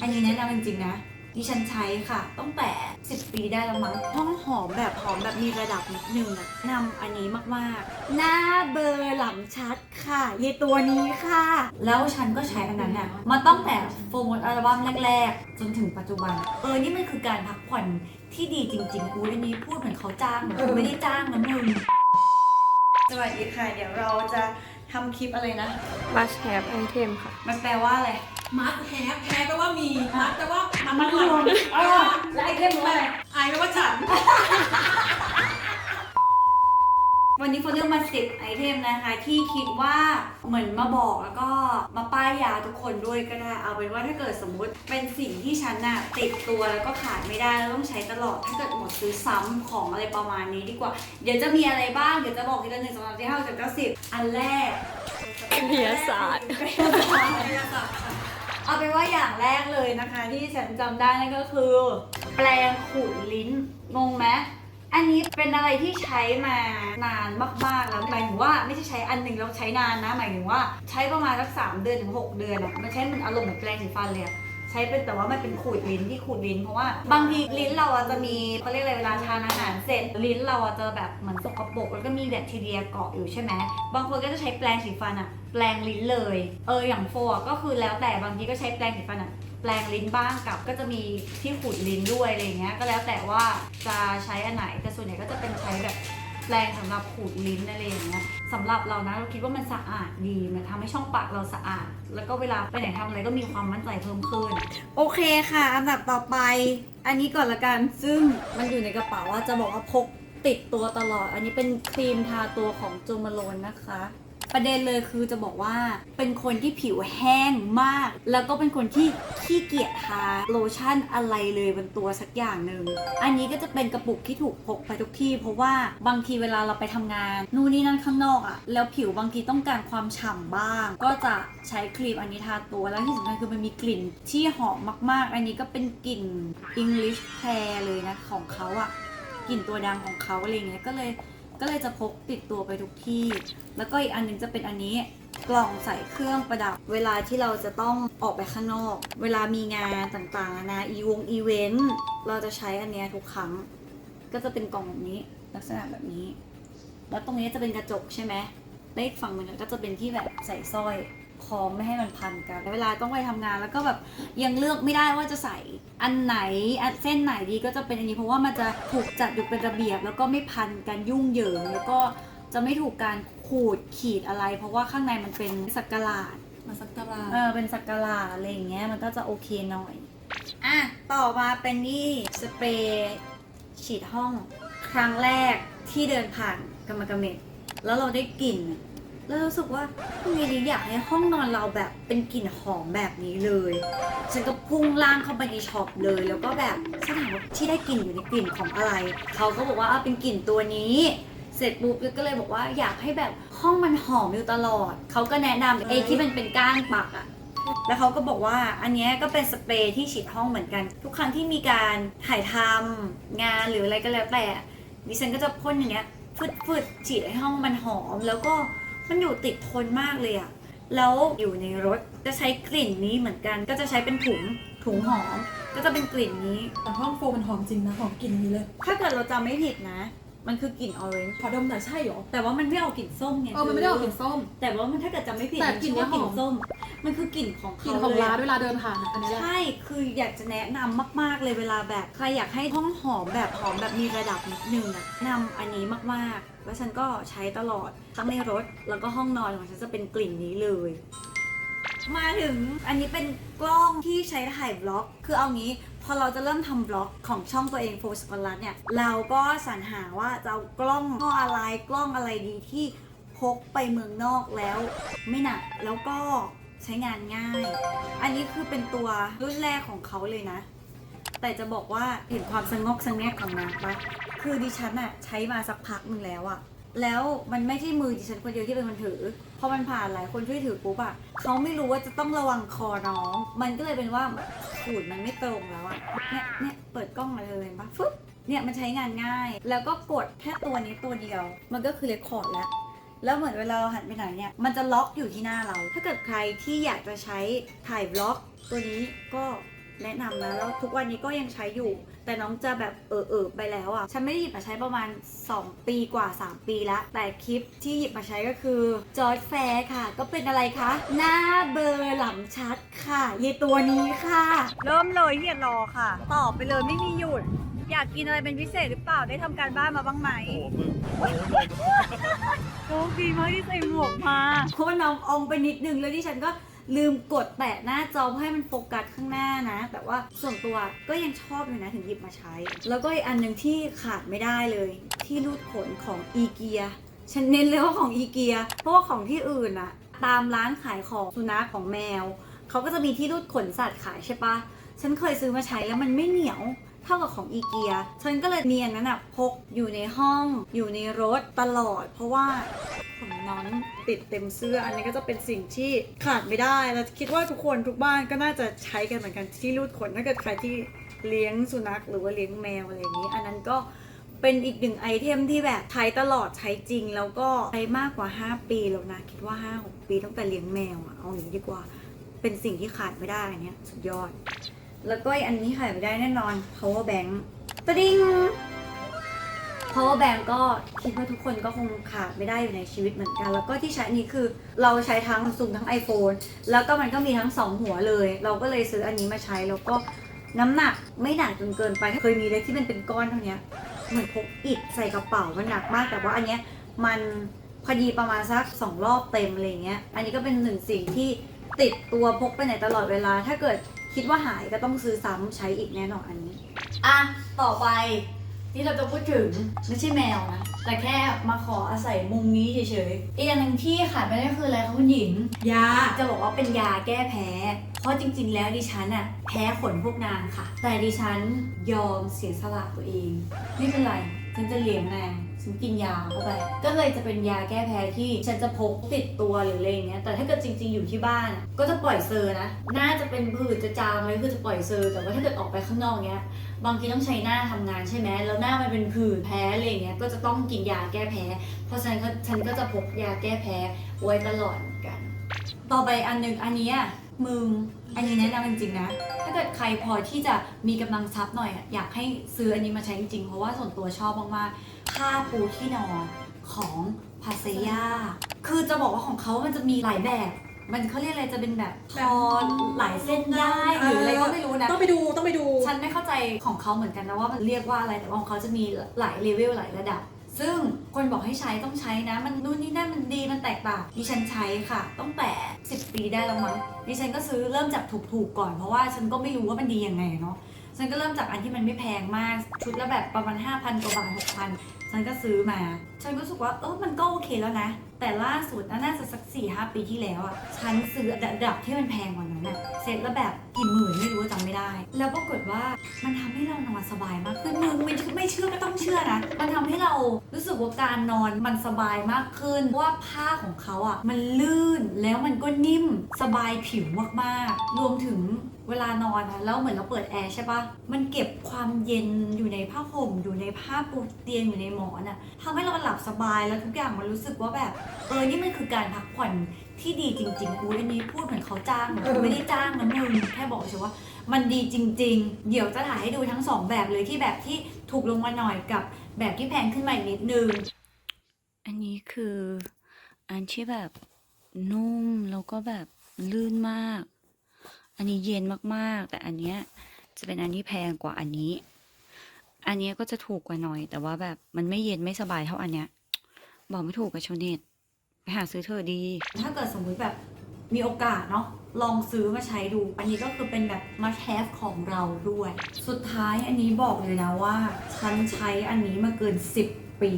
อันนี้แนะนำจริงๆนะดิฉันใช้ค่ะตั้งแต่ 10 ปีได้แล้วมั้งห้องหอมแบบหอมแบบมีระดับนิดนึงอะนำอันนี้มากๆ หน้าเบลอร์หลังชัดค่ะเยตัวนี้ค่ะ แล้วฉันก็ใช้อันนั้นน่ะมาตั้งแต่โฟมอัลบั้มแรก ๆ จนถึงปัจจุบัน เออ นี่มันคือการพักผ่อนที่ดีจริงๆกูอันนี้พูดเหมือนเขาจ้างเหมือนเขาไม่ได้จ้างนะมึงสวัสดีค่ะ เดี๋ยวเราจะทำคลิปอะไรนะ must have item ค่ะ มันแปลว่าอะไร มัดแฮปแฮปแปลว่ามีมัดแปลว่ามัมันดรวมเออและไอเทมอะไรไอแปลว่าฉัน วันนี้โฟนเลือกมาสิบไอเทมนะคะ ที่คิดว่าเหมือนมาบอกแล้วก็มาป้ายยาทุกคนด้วยก็ได้ เอาเป็นว่าถ้าเกิดสมมุติเป็นสิ่งที่ฉันน่ะติดตัวแล้วก็ขาดไม่ได้แล้วต้องใช้ตลอด ถ้าเกิดหมดซื้อซ้ำของอะไรประมาณนี้ดีกว่า เดี๋ยวจะมีอะไรบ้าง เดี๋ยวจะบอกทีละหนึ่งสองสามสี่ห้าหกเจ็ดแปดเก้าสิบอันแรก วิทยาศาสตร์ เอาเป็นว่าอย่างแรกเลยนะคะ ที่ฉันจำได้นั่นก็คือ แปลงขูดลิ้นงงไหมอันนี้เป็นอะไรที่ใช้มานานมากๆแล้วหมายถึงว่าไม่ใช่ใช้อันหนึ่งแล้วใช้นานนะ หมายถึงว่าใช้ประมาณสักสามเดือนถึงหกเดือนอะมันใช้เหมันอารมณ์เหมือนแปลงสีฟันเลยอะ ช้เป็นแต่ว่ามันเป็นขูดลิ้นที่ขูดลิ้นเพราะว่าบางทีลิ้นเราอะจะมีเขาเรียกอะไรเวลาทานอาหารเสร็จลิ้นเราอะจะแบบเหมือนสกปรกแล้วก็มีแบคทีเรียเกาะอยู่ใช่ไหมบางคนก็จะใช้แปรงสีฟันอะแปรงลิ้นเลย เอออย่างโฟอะก็คือแล้วแต่บางทีก็ใช้แปรงสีฟันอะแปรงลิ้นบ้างกับก็จะมีที่ขูดลิ้นด้วยอะไรเงี้ยก็แล้วแต่ว่าจะใช้อันไหนแต่ส่วนใหญ่ก็จะเป็นใช้แบบแปรงสำหรับขูดลิ้นอะไรอย่างเงี้ย สำหรับเรานะเราคิดว่ามันสะอาดดีมันทำให้ช่องปากเราสะอาด แล้วก็เวลาไปไหนทำอะไรก็มีความมั่นใจเพิ่มขึ้น โอเคค่ะ อันดับต่อไป อันนี้ก่อนละกันซึ่งมันอยู่ในกระเป๋าว่าจะบอกว่าพกติดตัวตลอด อันนี้เป็นครีมทาตัวของโจมาโลนนะคะ ประเด็นเลยคือจะบอกว่าเป็นคนที่ผิวแห้งมาก แล้วก็เป็นคนที่ขี้เกียจทาโลชั่นอะไรเลยบนตัวสักอย่างหนึ่งอันนี้ก็จะเป็นกระปุกที่ถูกพกไปทุกที่ เพราะว่าบางทีเวลาเราไปทำงาน นู่นนี่นั่นข้างนอกอะ่ะแล้วผิวบางทีต้องการความฉ่ำบ้าง ก็จะใช้ครีมอันนี้ทาตัวแล้วที่สำคัญคือมันมีกลิ่นที่หอมมาก ๆ อันนี้ก็เป็นกลิ่น English Pear เลยนะของเขาอะ่ะกลิ่นตัวดังของเขาอะไรเงี้ยก็เลย ก็เลยจะพกติดตัวไปทุกที่ แล้วก็อีกอันหนึงจะเป็นอันนี้กล่องใส่เครื่องประดับ เวลาที่เราจะต้องออกไปข้างนอก เวลามีงานต่างๆนะอีวงอีเวนต์เราจะใช้อันนี้ทุกครั้ง ก็จะเป็นกล่องแบบนี้ลักษณะแบบนี้ แล้วตรงนี้จะเป็นกระจกใช่ไหมเลขฝั่งมือก็จะเป็นที่แบบใส่สร้อย คล้องไม่ให้มันพันกันเวลาต้องไปทำงานแล้วก็แบบยังเลือกไม่ได้ว่าจะใส่อันไหนอันเส้นไหนดีก็จะเป็นอันนี้เพราะว่ามันจะถูกจัดอยู่เป็นระเบียบ แล้วก็ไม่พันกันยุ่งเหยิงแล้วก็จะไม่ถูกการขูดขีดอะไร เพราะว่าข้างในมันเป็นสักกะหลาดมาสักการะเออเป็นสักกะหลาดอะไรอย่างเงี้ยมันก็จะโอเคหน่อยอะต่อมาเป็นนี่สเปรย์ฉีดห้อง ครั้งแรกที่เดินผ่านกรรมกรเมดแล้วเราได้กลิ่น แล้วรู้สึกว่าทำไมดีอยากให้ห้องนอนเราแบบเป็นกลิ่นหอมแบบนี้เลย ฉันก็พุ่งล่างเข้าไปในช็อปเลย แล้วก็แบบฉันถามว่าที่ได้กลิ่นอยู่ในกลิ่นของอะไร เขาก็บอกว่าเอาเป็นกลิ่นตัวนี้ เสร็จปุ๊บก็เลยบอกว่าอยากให้แบบห้องมันหอมอยู่ตลอด เขาก็แนะนำไอ้ที่มันเป็นก้านปักอะแล้วเขาก็บอกว่าอันเนี้ยก็เป็นสเปรย์ที่ฉีดห้องเหมือนกัน ทุกครั้งที่มีการถ่ายทำงานหรืออะไรก็แล้วแต่ดิฉันก็จะพ่นอย่างเงี้ยฟืดๆฉีดให้ห้องมันหอมแล้วก็ มันอยู่ติดทนมากเลยอะแล้วอยู่ในรถจะใช้กลิ่นนี้เหมือนกัน ก็จะใช้เป็นถุงถุงหอม ก็จะเป็นกลิ่นนี้ แต่ห้องโฟมมันหอมจริงนะหอมกลิ่นนี้เลย ถ้าเกิดเราจำไม่ผิดนะ มันคือกลิ่นออเรนจ์ขอดมหน่อยใช่เหรอ แต่ว่ามันไม่เอากลิ่นส้มไงเออมันไม่ได้ออกกลิ่นส้ม แต่ว่ามันถ้าเกิดจำไม่ผิดแต่มักลิ่นเนี้ยชื่อว่ากลิ่นหอม ส้ม มันคือกลิ่นของกลิ่เขานของเลยร้านอะเวลาเดินผ่านอะอันนี้แหละใช่ คืออยากจะแนะนำมาก ๆ เลยเวลาแบบใครอยากให้ห้องหอมแบบหอมแบบมีระดับนิดนึงนะนำอันนี้มากๆ แล้วฉันก็ใช้ตลอดทั้งในรถแล้วก็ห้องนอนของฉันจะเป็นกลิ่นนี้เลย มาถึงอันนี้เป็นกล้องที่ใช้ถ่ายบล็อก คือเอางี้ พอเราจะเริ่มทำบล็อกของช่องตัวเองโฟสกอลัสเนี่ย เราก็สรรหาว่าจะเอากล้องกล้องอะไรกล้องอะไรดีที่พกไปเมืองนอกแล้ว ไม่หนักแล้วก็ใช้งานง่าย อันนี้คือเป็นตัวรุ่นแรกของเขาเลยนะ แต่จะบอกว่าเห็นความสงบสงแงกของนางปะคือดิฉันอะใช้มาสักพักหนึ่งแล้วอะแล้วมันไม่ใช่มือดิฉันคนเดียวที่เป็นคนถือ พอมันผ่านหลายคนช่วยถือปุ๊บอะเขาไม่รู้ว่าจะต้องระวังคอน้อง มันก็เลยเป็นว่า ขูดมันไม่ตรงแล้วอะเนี่ยเนี่ยเปิดกล้องมาเลยเห็นปะฟึ๊บเนี่ยมันใช้งานง่าย แล้วก็กดแค่ตัวนี้ตัวเดียว มันก็คือเรคคอร์ดแล้วแล้วเหมือนเวลาเราหันไปไหนเนี่ย มันจะล็อกอยู่ที่หน้าเรา ถ้าเกิดใครที่อยากจะใช้ถ่ายบล็อก ตัวนี้ก็แนะนำนะแล้วทุกวันนี้ก็ยังใช้อยู่ แต่น้องจะแบบเออเออๆไปแล้วอะ่ะ ฉันไม่ได้หยิบมาใช้ประมาณ 2 ปีกว่า 3 ปีแล้ว แต่คลิปที่หยิบมาใช้ก็คือจอร์ดแฟร์ค่ะ ก็เป็นอะไรคะ หน้าเบลอร์หลังชัดค่ะเยตัวนี้ค่ะ เริ่มเลยที่จะรอค่ะ ตอบไปเลยไม่มีหยุด อยากกินอะไรเป็นพิเศษหรือเปล่าได้ทำการบ้านมาบ้างไหมโชคดีมากที่ใส่หมวกมาเพราะว่าน้องอองไปนิดนึงแล้วที่ฉันก็ ลืมกดแตะหน้าจอเพื่อให้มันโฟกัสข้างหน้านะ แต่ว่าส่วนตัวก็ยังชอบอยู่นะถึงหยิบมาใช้ แล้วก็อีกอันหนึ่งที่ขาดไม่ได้เลย ที่รูดขนของอีเกียฉันเน้นเลยว่าของอีเกียเพราะว่าของที่อื่นอะตามร้านขายของสุนัขของแมวเขาก็จะมีที่รูดขนสัตว์ขายใช่ปะฉันเคยซื้อมาใช้แล้วมันไม่เหนียวเท่ากับของอีเกีย ฉันก็เลยเนียนนั้นอะพกอยู่ในห้อง อยู่ในรถตลอด เพราะว่า น้องติดเต็มเสื้อ อันนี้ก็จะเป็นสิ่งที่ขาดไม่ได้ แล้วคิดว่าทุกคนทุกบ้านก็น่าจะใช้กันเหมือนกันที่รูดขนถ้าเกิดใครที่เลี้ยงสุนัขหรือว่าเลี้ยงแมวอะไรอย่างนี้ อันนั้นก็เป็นอีกหนึ่งไอเทมที่แบบใช้ตลอดใช้จริง แล้วก็ใช้มากกว่า 5 ปีแล้วนะคิดว่า 5-6 ปีตั้งแต่เลี้ยงแมวอะเอาอย่างนี้ดีกว่า เป็นสิ่งที่ขาดไม่ได้อันเนี้ยสุดยอด แล้วก็อันนี้ขาดไม่ได้แน่นอน power bank ตะดิง power bank ก็คิดว่าทุกคนก็คงขาดไม่ได้อยู่ในชีวิตเหมือนกัน แล้วก็ที่ใช้อันนี้คือเราใช้ทั้งซูมทั้ง iPhone แล้วก็มันก็มีทั้งสองหัวเลย เราก็เลยซื้ออันนี้มาใช้แล้วก็น้ำหนักไม่หนักจนเกินไปเคยมีเลยที่มันเป็นก้อนเท่าเนี้ยเหมือนพกอิฐใส่กระเป๋ามันหนักมากแต่ว่าอันเนี้ยมันพอดีประมาณสักสองรอบเต็มอะไรเงี้ย อันนี้ก็เป็นหนึ่งสิ่งที่ติดตัวพกไปไหนตลอดเวลา ถ้าเกิดคิดว่าหายก็ต้องซื้อซ้ำใช้อีกแน่นอนอันนี้ อะ ต่อไป ที่เราจะพูดถึงไม่ใช่แมวนะ แต่แค่มาขออาศัยมุมนี้เฉยๆอีกอันหนึ่งที่ขาดไม่ได้คืออะไรคะคุณหญิง ยา จะบอกว่าเป็นยาแก้แพ้ เพราะจริง ๆ แล้วดิฉันอะแพ้ขนพวกนางค่ะ แต่ดิฉันยอมเสียสละตัวเอง ไม่เป็นไร ฉันจะเลี้ยงนางฉันกินยาเข้าไป ก็เลยจะเป็นยาแก้แพ้ที่ฉันจะพกติดตัวหรืออะไรอย่างเงี้ย แต่ถ้าเกิดจริง ๆ อยู่ที่บ้าน ก็จะปล่อยเซอร์นะ น่าจะเป็นผื่นจะจามเลยคือจะปล่อยเซอร์ แต่ว่าถ้าเกิดออกไปข้างนอกเงี้ย บางทีต้องใช้หน้าทำงานใช่ไหมแล้วหน้ามันเป็นผื่นแพ้อะไรอย่างเงี้ย ก็จะต้องกินยาแก้แพ้ เพราะฉะนั้นก็ฉันก็จะพกยาแก้แพ้ไว้ตลอดเหมือนกัน ต่อไปอันหนึ่งอันนี้มึง อันนี้แนะนำจริงๆนะ เกิดใครพอที่จะมีกำลังทรัพย์หน่อยอะอยากให้ซื้ออันนี้มาใช้จริงๆ เพราะว่าส่วนตัวชอบมากๆผ้าปูที่นอนของพาเซย่าคือจะบอกว่าของเขามันจะมีหลายแบบ มันเขาเรียกอะไรจะเป็นแบบทอหลายเส้นได้หรืออะไรก็ไม่รู้นะ ต้องไปดูต้องไปดู ฉันไม่เข้าใจของเขาเหมือนกันนะว่ามันเรียกว่าอะไรแต่ว่าของเขาจะมีหลายเลเวลหลายระดับ ซึ่งคนบอกให้ใช้ต้องใช้นะ มันนู่นนี่นั่นมันดีมันแตกต่างดิฉันใช้ค่ะตั้งแต่ 10 ปีได้แล้วมั้งดิฉันก็ซื้อเริ่มจากถูกๆก่อนเพราะว่าฉันก็ไม่รู้ว่ามันดียังไงเนาะฉันก็เริ่มจากอันที่มันไม่แพงมากชุดละแบบประมาณ5,000กว่าบาท6,000ฉันก็ซื้อมา ฉันก็รู้สึกว่าเออมันก็โอเคแล้วนะ แต่ล่าสุดน่ะน่าจะสัก4ี่ห้าปีที่แล้วอะฉันซื้อระดับที่มันแพงกว่านั้นอะเซ็ตละแบบกี่หมื่นไม่รู้จำไม่ได้ แล้วปรากฏว่ามันทำให้เรานอนสบายมากขึ้นมึงไม่เชื่อก็ต้องเชื่อนะมันทำให้เรารู้สึกว่าการนอนมันสบายมากขึ้นเพราะว่าผ้าของเขาอะมันลื่นแล้วมันก็นิ่มสบายผิวมากๆ รวมถึง เวลานอนอะแล้วเหมือนเราเปิดแอร์ใช่ปะมันเก็บความเย็นอยู่ในผ้าห่ม อยู่ในผ้าปูเตียงอยู่ในหมอนอะทำให้เราหลับสบายแล้วทุกอย่างมันรู้สึกว่าแบบ เออนี่มันคือการพักผ่อนที่ดีจริงๆอุ้ยอันนี้พูดเหมือนเขาจ้างเหมือนไม่ได้จ้างนะมึงแค่บอกเฉยว่ามันดีจริง ๆ เดี๋ยวจะถ่ายให้ดูทั้งสองแบบเลยที่แบบที่ถูกลงมาหน่อยกับแบบที่แพงขึ้นมาอีกนิดนึง อันนี้คืออันที่แบบนุ่มแล้วก็แบบลื่นมาก อันนี้เย็นมากๆ แต่อันเนี้ยจะเป็นอันที่แพงกว่าอันนี้ อันเนี้ยก็จะถูกกว่าหน่อย แต่ว่าแบบมันไม่เย็นไม่สบายเท่าอันเนี้ย บอกไม่ถูกกับชเน็ตไปหาซื้อเธอดี ถ้าเกิดสมมุติแบบมีโอกาสเนาะลองซื้อมาใช้ดู อันนี้ก็คือเป็นแบบ must have ของเราด้วย สุดท้ายอันนี้บอกเลยนะว่า ฉันใช้อันนี้มาเกิน 10 ปี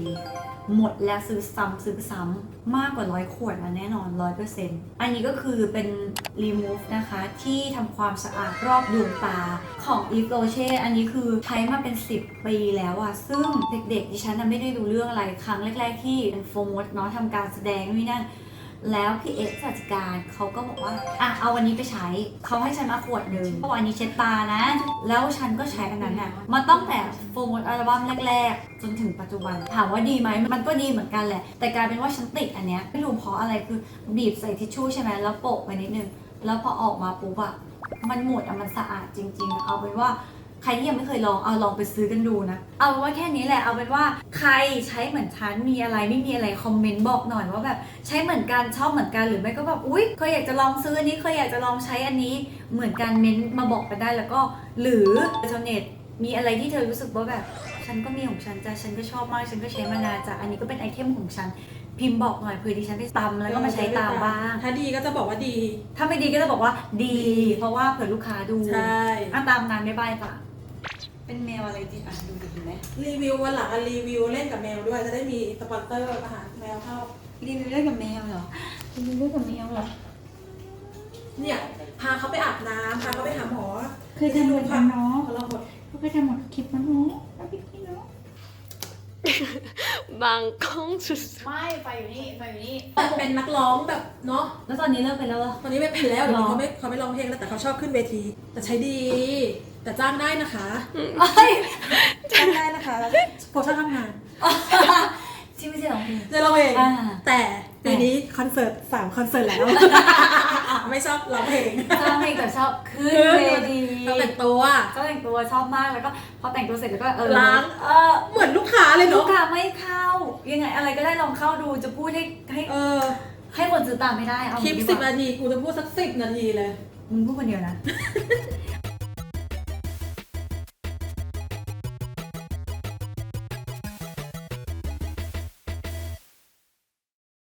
หมดแล้วซื้อซ้ำซื้อซ้ำมากกว่าร้อยขวดนะแน่นอนร้อยเปอร์เซ็นต์อันนี้ก็คือเป็น remove นะคะ ที่ทำความสะอาดรอบดวงตาของ Eve Rocher อันนี้คือใช้มาเป็น 10 ปีแล้วอะซึ่งเด็กๆดิฉันไม่ได้ดูเรื่องอะไรครั้งแรกๆที่เป็นโฟมดเนาะทำการแสดงนี่นั่น แล้วพี่เอ็กซ์จัดการเขาก็บอกว่าอะเอาวันนี้ไปใช้เขาให้ฉันมาขวดหนึ่งเขาบอกอันนี้เช็ดตานะ แล้วฉันก็ใช้อันนั้นน่ะมาตั้งแต่โฟมอัลบั้มแรก ๆ จนถึงปัจจุบันถามว่าดีไหมมันก็ดีเหมือนกันแหละ แต่กลายเป็นว่าฉันติดอันเนี้ยไม่รู้เพราะอะไรคือบีบใส่ทิชชู่ใช่ไหมแล้วโปะไปนิดนึงแล้วพอออกมาปุ๊บอะมันหมดอะมันสะอาดจริง ๆ เอาเป็นว่า ใครที่ยังไม่เคยลองเอาลองไปซื้อกันดูนะ เอาเป็นว่าแค่นี้แหละเอาเป็นว่าใครใช้เหมือนฉันมีอะไรไม่มีอะไรคอมเมนต์บอกหน่อยว่าแบบใช้เหมือนกันชอบเหมือนกันหรือไม่ก็แบบอุ๊ยเคยอยากจะลองซื้ออันนี้เคยอยากจะลองใช้อันนี้เหมือนกันเม้นต์มาบอกกันได้แล้วก็ หรือชาวเน็ตมีอะไรที่เธอรู้สึกว่าแบบฉันก็มีของฉันจ้ะฉันก็ชอบมากฉันก็ใช้มานานจ้ะอันนี้ก็เป็นไอเทมของฉันพิมพ์บอกหน่อยเผื่อดิฉันไปตำแล้วก็มาใช้ตามบ้าง ถ้าดีก็จะบอกว่าดี ถ้าไม่ดีก็จะบอกว่าดี เพราะว่าเผื่อลูกค้าดูใช่อะตามนั้นไม่บายจ้ะ เป็นแมวอะไรดีอะดูดีไหมรีวิววันหลังอะรีวิวเล่นกับแมวด้วยจะได้มีสปอนเซอร์อาหารแมวเข้ารีวิวเรื่องกับแมวเหรอรีวิวเรื่องกับแมวเหรอเนี่ยพาเขาไปอาบน้ำพาเขาไปหาหมอเคยทำหมดแล้วเนาะคนละหมดเคยทำหมดคลิปแล้วเนาะแล้วพี่พี่เนาะบางกล้องสุดไม่ไฟอยู่นี่ไฟอยู่นี่เป็นนักร้องแบบ เนาะแล้วตอนนี้เลิกไปแล้วเหรอ ตอนนี้ไม่เป็นแล้วเดี๋ยวนี้หรอ เขาไม่เขาไม่ร้องเพลงแล้วแต่เขาชอบขึ้นเวที แต่ใช้ดี แต่จ้างได้นะคะเอ้ยจ้างได้นะคะโปรชั่นทำงานที่ไม่ใช่ของพี่จะร้องเพลงอ่า แต่ปีนี้คอนเสิร์ตสามคอนเสิร์ตแล้ว ไม่ชอบร้องเพลงชอบเพลงแต่ชอบขึ้นเวทีเขาแต่งตัวชอบแต่งตัวชอบมากแล้วก็พอแต่งตัวเสร็จแล้วก็เออล้าง เออเหมือนลูกค้าเลยลูเนาะกค้าไม่เข้า ยังไงอะไรก็ได้ลองเข้าดูจะพูดให้ให้เออ ให้คนซื้อตามไม่ได้เอาคลิปงี้ดีสิบกว่านาทีกูจะพูดสักสิบนาทีเลย มึงพูดคนเดียวนะ